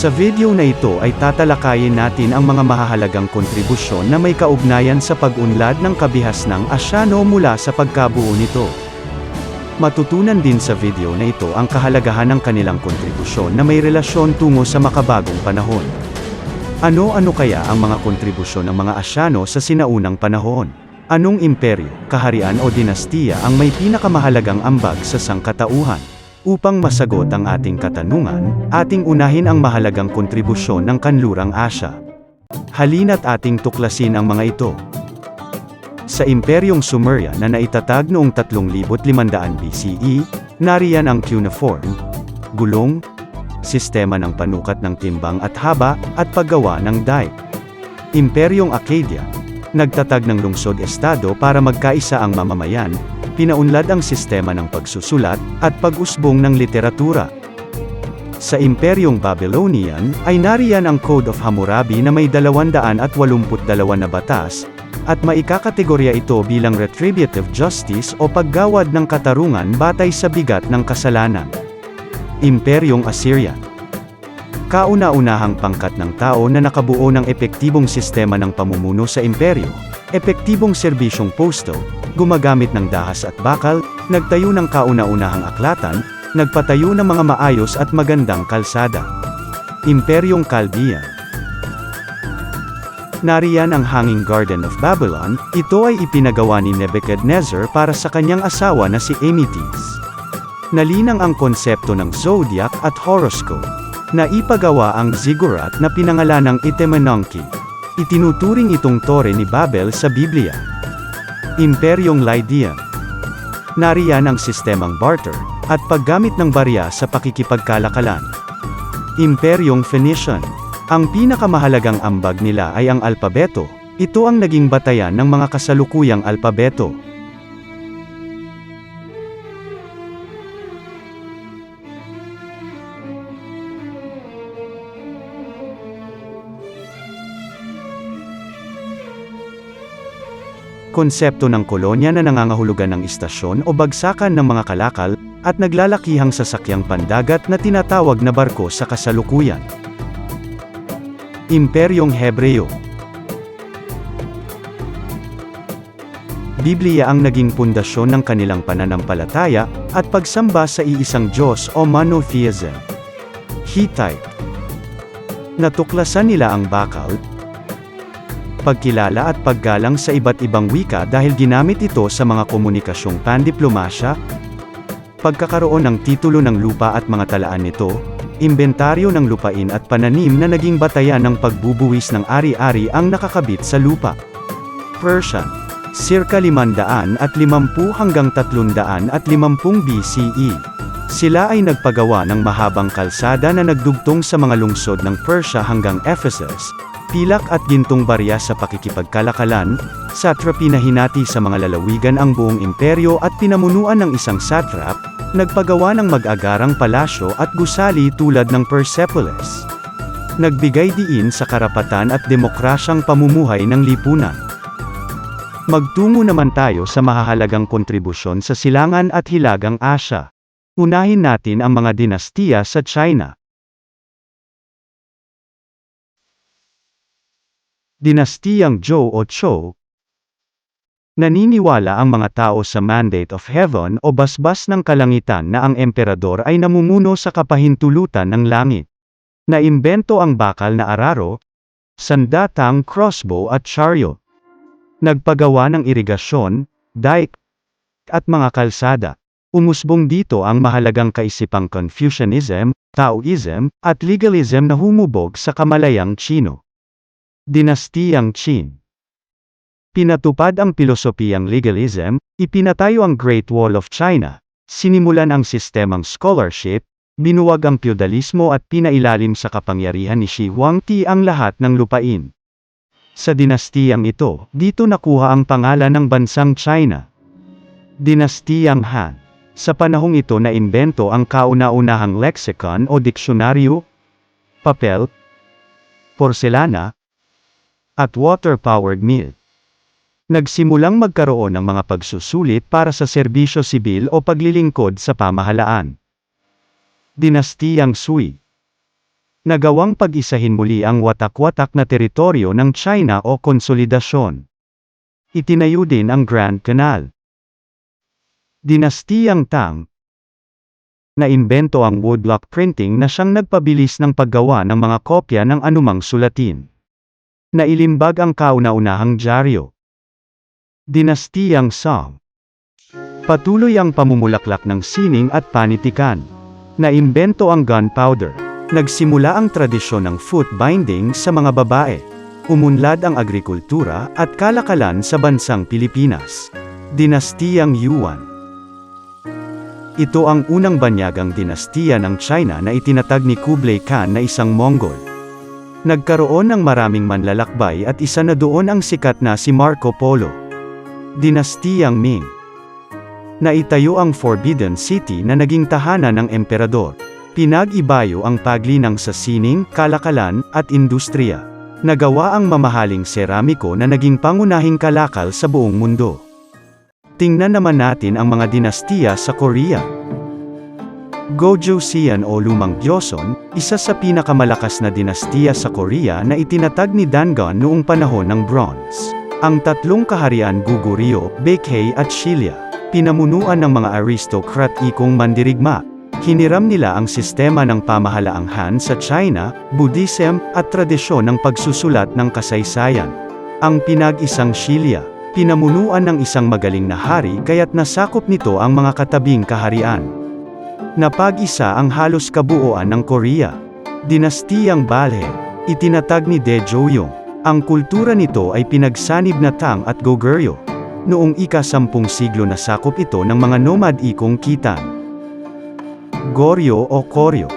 Sa video na ito ay tatalakayin natin ang mga mahahalagang kontribusyon na may kaugnayan sa pag-unlad ng kabihasnang Asyano mula sa pagkabuo nito. Matutunan din sa video na ito ang kahalagahan ng kanilang kontribusyon na may relasyon tungo sa makabagong panahon. Ano-ano kaya ang mga kontribusyon ng mga Asyano sa sinaunang panahon? Anong imperyo, kaharian o dinastiya ang may pinakamahalagang ambag sa sangkatauhan? Upang masagot ang ating katanungan, ating unahin ang mahalagang kontribusyon ng kanlurang Asya. Halina't ating tuklasin ang mga ito. Sa Imperyong Sumeria na naitatag noong 3500 BCE, nariyan ang cuneiform, gulong, sistema ng panukat ng timbang at haba, at paggawa ng dike. Imperyong Acadia, nagtatag ng lungsod-estado para magkaisa ang mamamayan, pinaunlad ang sistema ng pagsusulat, at pag-usbong ng literatura. Sa Imperyong Babylonian, ay nariyan ang Code of Hammurabi na may 282 na batas, at maikakategorya ito bilang retributive justice o paggawad ng katarungan batay sa bigat ng kasalanan. Imperyong Assyrian Kauna-unahang pangkat ng tao na nakabuo ng epektibong sistema ng pamumuno sa imperyo, epektibong serbisyong posto, gumagamit ng dahas at bakal, nagtayo ng kauna-unahang aklatan, nagpatayo ng mga maayos at magandang kalsada. Imperyong Chaldean Nariyan ang Hanging Garden of Babylon, ito ay ipinagawa ni Nebuchadnezzar para sa kanyang asawa na si Amitis. Nalinang ang konsepto ng zodiac at horoscope. Naipagawa ang ziggurat na pinangalanang Itemenonki. Itinuturing itong tore ni Babel sa Biblia. Imperyong Lydian Nariyan ang sistemang barter, at paggamit ng barya sa pakikipagkalakalan. Imperyong Phoenician Ang pinakamahalagang ambag nila ay ang alpabeto, ito ang naging batayan ng mga kasalukuyang alpabeto. Konsepto ng kolonya na nangangahulugan ng istasyon o bagsakan ng mga kalakal, at naglalakihang sasakyang pandagat na tinatawag na barko sa kasalukuyan. Imperyong Hebreo Biblia ang naging pundasyon ng kanilang pananampalataya, at pagsamba sa iisang Diyos o monotheism. Hittite Natuklasan nila ang bakal, pagkilala at paggalang sa iba't ibang wika dahil ginamit ito sa mga komunikasyong pandiplomasya, pagkakaroon ng titulo ng lupa at mga talaan nito, imbentaryo ng lupain at pananim na naging batayan ng pagbubuwis ng ari-ari ang nakakabit sa lupa. Persian, circa 500 at 50 hanggang 300 at 50 BCE. Sila ay nagpagawa ng mahabang kalsada na nagdugtong sa mga lungsod ng Persia hanggang Ephesus, pilak at gintong barya sa pakikipagkalakalan, satrapi na hinati sa mga lalawigan ang buong imperyo at pinamunuan ng isang satrap, nagpagawa ng mag-agarang palasyo at gusali tulad ng Persepolis. Nagbigay diin sa karapatan at demokrasyang pamumuhay ng lipunan. Magtungo naman tayo sa mahahalagang kontribusyon sa silangan at hilagang Asya. Unahin natin ang mga dinastiya sa China. Dinastiyang Zhou o Zhou Naniniwala ang mga tao sa mandate of heaven o basbas ng kalangitan na ang emperador ay namumuno sa kapahintulutan ng langit. Naimbento ang bakal na araro, sandatang crossbow at chariot. Nagpagawa ng irigasyon, dike, at mga kalsada. Umusbong dito ang mahalagang kaisipang Confucianism, Taoism, at legalism na humubog sa kamalayang Chino. Dinastiyang Qin Pinatupad ang pilosopiyang legalism, ipinatayo ang Great Wall of China, sinimulan ang sistemang scholarship, binuwag ang feudalismo at pinailalim sa kapangyarihan ni Shi Huangti ang lahat ng lupain. Sa dinastiyang ito, dito nakuha ang pangalan ng bansang China. Dinastiyang Han Sa panahong ito na imbento ang kauna-unahang lexicon o diksyonaryo, papel, porselana, at water-powered mill. Nagsimulang magkaroon ng mga pagsusulit para sa serbisyo sibil o paglilingkod sa pamahalaan. Dinastiyang Sui Nagawang pag-isahin muli ang watak-watak na teritoryo ng China o konsolidasyon. Itinayo din ang Grand Canal. Dinastiyang Tang Naimbento ang woodblock printing na siyang nagpabilis ng paggawa ng mga kopya ng anumang sulatin. Nailimbag ang kauna-unahang dyaryo. Dinastiyang Song Patuloy ang pamumulaklak ng sining at panitikan. Naimbento ang gunpowder. Nagsimula ang tradisyon ng foot binding sa mga babae. Umunlad ang agrikultura at kalakalan sa bansang Pilipinas. Dinastiyang Yuan Ito ang unang banyagang dinastiya ng China na itinatag ni Kublai Khan na isang Mongol. Nagkaroon ng maraming manlalakbay at isa na doon ang sikat na si Marco Polo. Dinastiyang Ming Naitayo ang Forbidden City na naging tahanan ng emperador. Pinag-ibayo ang paglinang sa sining, kalakalan, at industriya. Nagawa ang mamahaling seramiko na naging pangunahing kalakal sa buong mundo. Tingnan naman natin ang mga dinastiya sa Korea. Gojoseon o Lumang Joseon, isa sa pinakamalakas na dinastiya sa Korea na itinatag ni Dangon noong panahon ng Bronze. Ang tatlong kaharian Goguryeo, Baekje at Shilya, pinamunuan ng mga aristocrat ikong mandirigma. Hiniram nila ang sistema ng pamahalaang Han sa China, Buddhism, at tradisyon ng pagsusulat ng kasaysayan. Ang pinag-isang Shilya, pinamunuan ng isang magaling na hari kaya't nasakop nito ang mga katabing kaharian. Napag-isa ang halos kabuuan ng Korea. Dinastiyang Balhae, itinatag ni De Joyong. Ang kultura nito ay pinagsanib na Tang at Goguryeo. Noong ika-sampung siglo nasakop ito ng mga nomad ikong Kitan. Goryo o Koryo.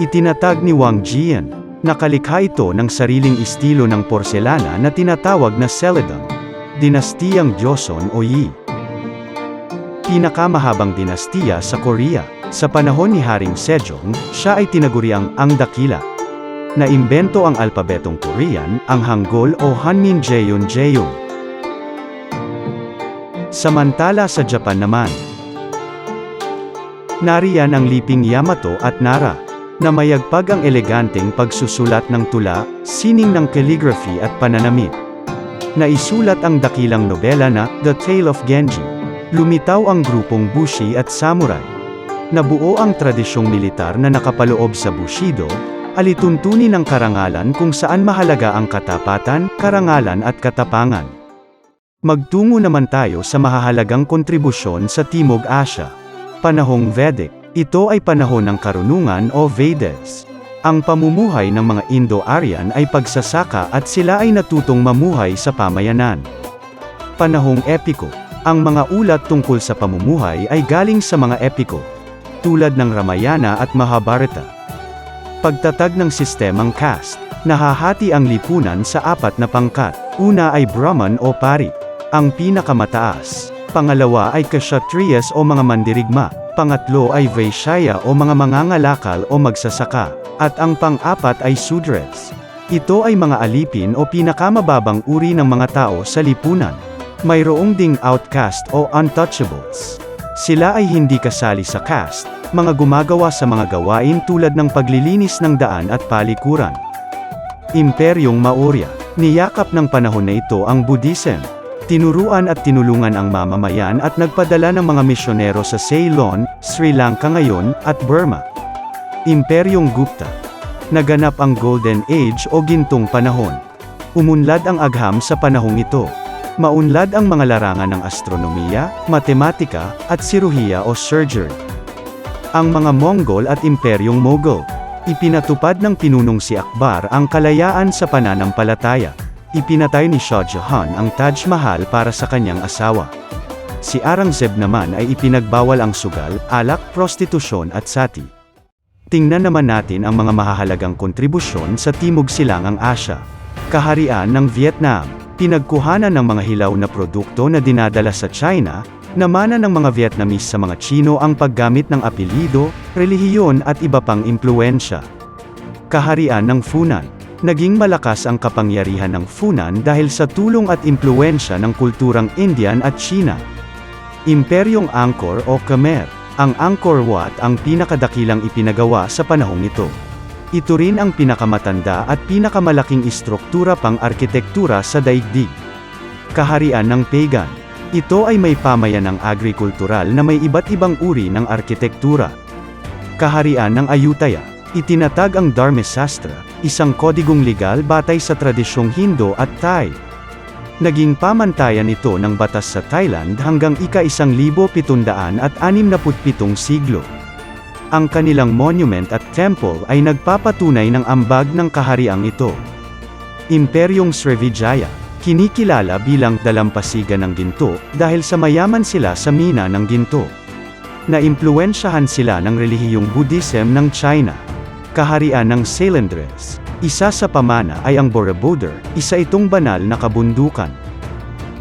Itinatag ni Wang Jian. Nakalikha ito ng sariling estilo ng porselana na tinatawag na Celadon. Dinastiyang Joseon o Yi. Pinakamahabang dinastiya sa Korea. Sa panahon ni Haring Sejong, siya ay tinaguriang ang dakila. Naimbento ang alpabetong Korean, ang Hangul o Hanmin Jeon Jeong. Samantala sa Japan naman, Nariyan ang liping Yamato at Nara, na mayagpag ang eleganteng pagsusulat ng tula, sining ng calligraphy at pananamit. Naisulat ang dakilang nobela na The Tale of Genji. Lumitaw ang grupong Bushi at Samurai. Nabuo ang tradisyong militar na nakapaloob sa Bushido, alituntunin ng karangalan kung saan mahalaga ang katapatan, karangalan at katapangan. Magtungo naman tayo sa mahahalagang kontribusyon sa Timog Asya. Panahong Vedic. Ito ay panahon ng karunungan o Vedas. Ang pamumuhay ng mga Indo-Aryan ay pagsasaka at sila ay natutong mamuhay sa pamayanan. Panahong Epiko. Ang mga ulat tungkol sa pamumuhay ay galing sa mga epiko, tulad ng Ramayana at Mahabharata. Pagtatag ng sistemang caste. Nahahati ang lipunan sa apat na pangkat. Una ay Brahman o pari, ang pinakamataas. Pangalawa ay Kshatriyas o mga mandirigma. Pangatlo ay Vaishya o mga mangangalakal o magsasaka. At ang pang-apat ay Sudras. Ito ay mga alipin o pinakamababang uri ng mga tao sa lipunan. Mayroong ding outcast o untouchables. Sila ay hindi kasali sa caste, mga gumagawa sa mga gawain tulad ng paglilinis ng daan at palikuran. Imperyong Maurya. Niyakap ng panahon na ito ang Buddhism. Tinuruan at tinulungan ang mamamayan at nagpadala ng mga misyonero sa Ceylon, Sri Lanka ngayon, at Burma. Imperyong Gupta. Naganap ang Golden Age o Gintong Panahon. Umunlad ang agham sa panahong ito. Maunlad ang mga larangan ng astronomiya, matematika, at siruhiya o surgery. Ang mga Mongol at Imperyong Mughal. Ipinatupad ng pinunong si Akbar ang kalayaan sa pananampalataya. Ipinatay ni Shah Jahan ang Taj Mahal para sa kanyang asawa. Si Aurangzeb naman ay ipinagbawal ang sugal, alak, prostitusyon at sati. Tingnan naman natin ang mga mahahalagang kontribusyon sa Timog Silangang Asya. Kaharian ng Vietnam, pinagkuhanan ng mga hilaw na produkto na dinadala sa China, namana ng mga Vietnamese sa mga Chino ang paggamit ng apelido, relihiyon at iba pang impluensya. Kaharian ng Funan, naging malakas ang kapangyarihan ng Funan dahil sa tulong at impluensya ng kulturang Indian at China. Imperyong Angkor o Khmer, ang Angkor Wat ang pinakadakilang ipinagawa sa panahong ito. Ito rin ang pinakamatanda at pinakamalaking istruktura pang arkitektura sa daigdig. Kaharian ng Pagan. Ito ay may pamayanang agrikultural na may iba't ibang uri ng arkitektura. Kaharian ng Ayutthaya. Itinatag ang Dharmasastra, isang kodigong legal batay sa tradisyong Hindo at Thai. Naging pamantayan ito ng batas sa Thailand hanggang ika-isang libo pitundaan at anim na putpitong siglo. Ang kanilang monument at temple ay nagpapatunay ng ambag ng kahariang ito. Imperyong Srivijaya, kinikilala bilang dalampasigan ng ginto dahil sa mayaman sila sa mina ng ginto. Naimpluwensyahan sila ng relihiyong Buddhism ng China. Kaharian ng Sailendres. Isa sa pamana ay ang Borobudur, isa itong banal na kabundukan.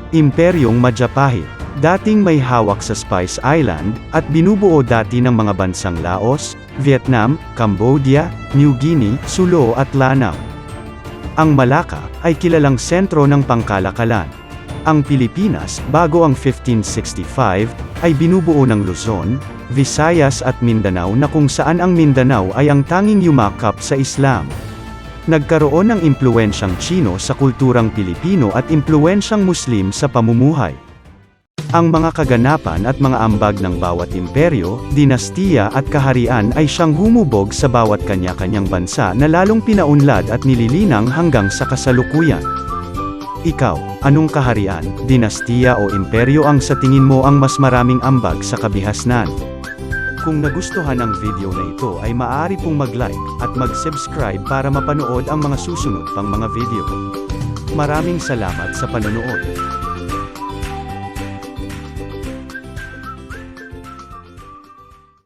Imperyong Majapahit. Dating may hawak sa Spice Island, at binubuo dati ng mga bansang Laos, Vietnam, Cambodia, New Guinea, Sulu at Lanao. Ang Malacca, ay kilalang sentro ng pangkalakalan. Ang Pilipinas, bago ang 1565, ay binubuo ng Luzon, Visayas at Mindanao na kung saan ang Mindanao ay ang tanging yumakap sa Islam. Nagkaroon ng impluensyang Chino sa kulturang Pilipino at impluensyang Muslim sa pamumuhay. Ang mga kaganapan at mga ambag ng bawat imperyo, dinastiya at kaharian ay siyang humubog sa bawat kanya-kanyang bansa na lalong pinaunlad at nililinang hanggang sa kasalukuyan. Ikaw, anong kaharian, dinastiya o imperyo ang sa tingin mo ang mas maraming ambag sa kabihasnan? Kung nagustuhan ang video na ito ay maaari pong mag-like at mag-subscribe para mapanood ang mga susunod pang mga video. Maraming salamat sa panonood.